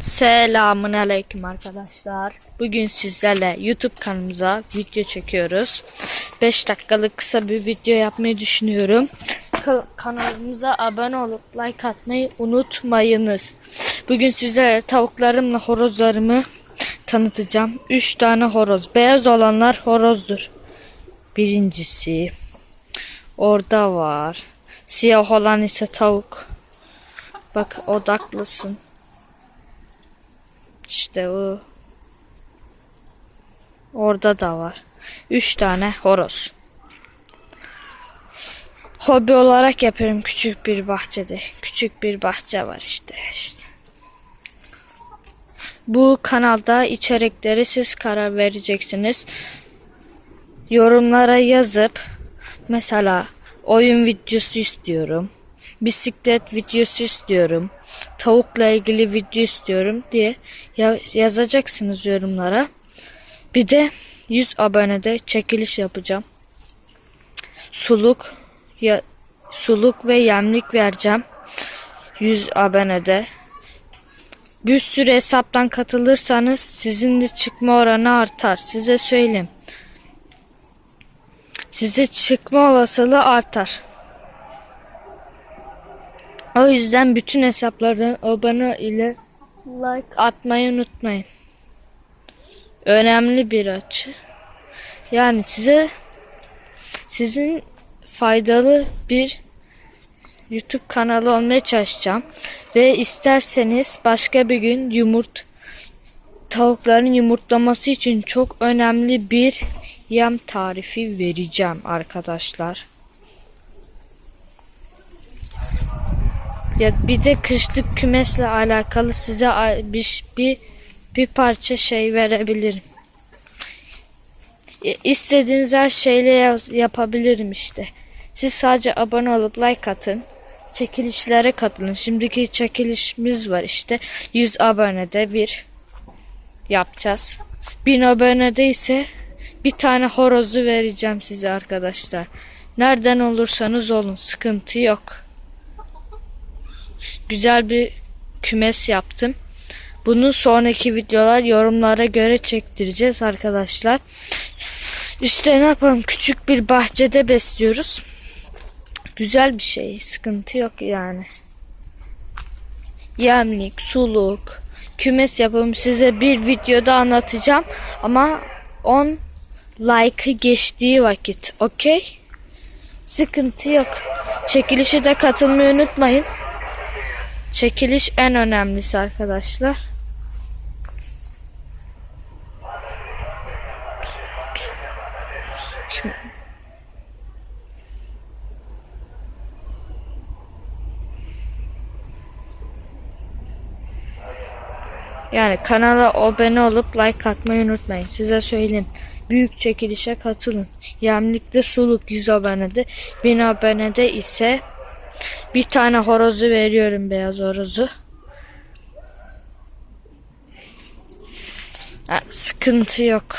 Selamun aleyküm arkadaşlar. Bugün sizlerle YouTube kanalımıza video çekiyoruz. 5 dakikalık kısa bir video yapmayı düşünüyorum. Ka- kanalımıza abone olup like atmayı unutmayınız. Bugün sizlere tavuklarımla horozlarımı tanıtacağım. 3 tane horoz. Beyaz olanlar horozdur. Birincisi orada var. Siyah olan ise tavuk. Bak odaklısın. İşte o. Orada da var. Üç tane horoz. Hobi olarak yapıyorum küçük bir bahçede. Küçük bir bahçe var işte. işte. Bu kanalda içerikleri siz karar vereceksiniz. Yorumlara yazıp mesela oyun videosu istiyorum. Bisiklet videosu istiyorum. Tavukla ilgili video istiyorum diye ya- yazacaksınız yorumlara. Bir de 100 abonede çekiliş yapacağım. Suluk ya suluk ve yemlik vereceğim. 100 abonede. Bir sürü hesaptan katılırsanız sizin de çıkma oranı artar. Size söyleyeyim. Size çıkma olasılığı artar. O yüzden bütün hesaplardan abone ile like atmayı unutmayın. Önemli bir açı. Yani size sizin faydalı bir YouTube kanalı olmaya çalışacağım. Ve isterseniz başka bir gün yumurt tavukların yumurtlaması için çok önemli bir yem tarifi vereceğim arkadaşlar. Ya bir de kışlık kümesle alakalı size bir bir, bir parça şey verebilirim. İstediğiniz her şeyle yaz- yapabilirim işte. Siz sadece abone olup like atın. Çekilişlere katılın. Şimdiki çekilişimiz var işte. 100 abonede bir yapacağız. 1000 abonede ise bir tane horozu vereceğim size arkadaşlar. Nereden olursanız olun sıkıntı yok güzel bir kümes yaptım. Bunu sonraki videolar yorumlara göre çektireceğiz arkadaşlar. İşte ne yapalım küçük bir bahçede besliyoruz. Güzel bir şey sıkıntı yok yani. Yemlik, suluk, kümes yapımı size bir videoda anlatacağım. Ama 10 like'ı geçtiği vakit okey? Sıkıntı yok. Çekilişe de katılmayı unutmayın. Çekiliş en önemlisi arkadaşlar. Şimdi Yani kanala abone olup like atmayı unutmayın. Size söyleyeyim. Büyük çekilişe katılın. Yemlikte suluk 100 abonede. 1000 abonede ise bir tane horozu veriyorum beyaz horozu. Ha, sıkıntı yok.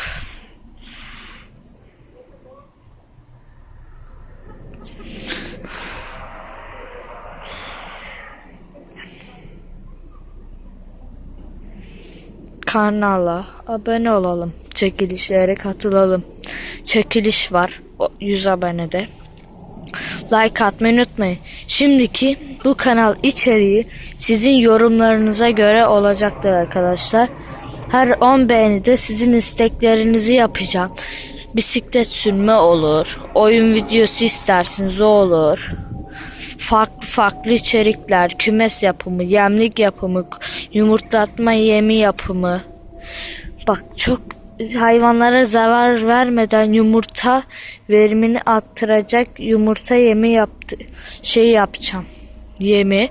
Kanala abone olalım. Çekilişlere katılalım. Çekiliş var. o 100 abonede like atmayı unutmayın. Şimdiki bu kanal içeriği sizin yorumlarınıza göre olacaktır arkadaşlar. Her 10 beğenide sizin isteklerinizi yapacağım. Bisiklet sürme olur. Oyun videosu isterseniz o olur. Farklı farklı içerikler, kümes yapımı, yemlik yapımı, yumurtlatma yemi yapımı. Bak çok hayvanlara zarar vermeden yumurta verimini arttıracak yumurta yemi yaptı şey yapacağım. Yemi.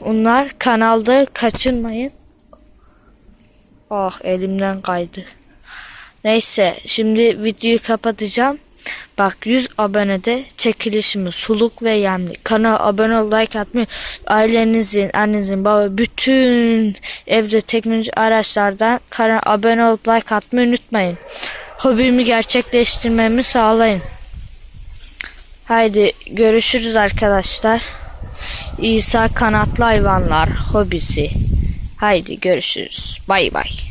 Onlar kanalda kaçırmayın. Ah elimden kaydı. Neyse şimdi videoyu kapatacağım. Bak 100 abonede çekilişimi suluk ve yemli. Kanala abone ol, like atmayı, ailenizin, annenizin, baba bütün evde teknoloji araçlardan kanala abone olup like atmayı unutmayın. Hobimi gerçekleştirmemi sağlayın. Haydi görüşürüz arkadaşlar. İsa kanatlı hayvanlar hobisi. Haydi görüşürüz. Bay bay.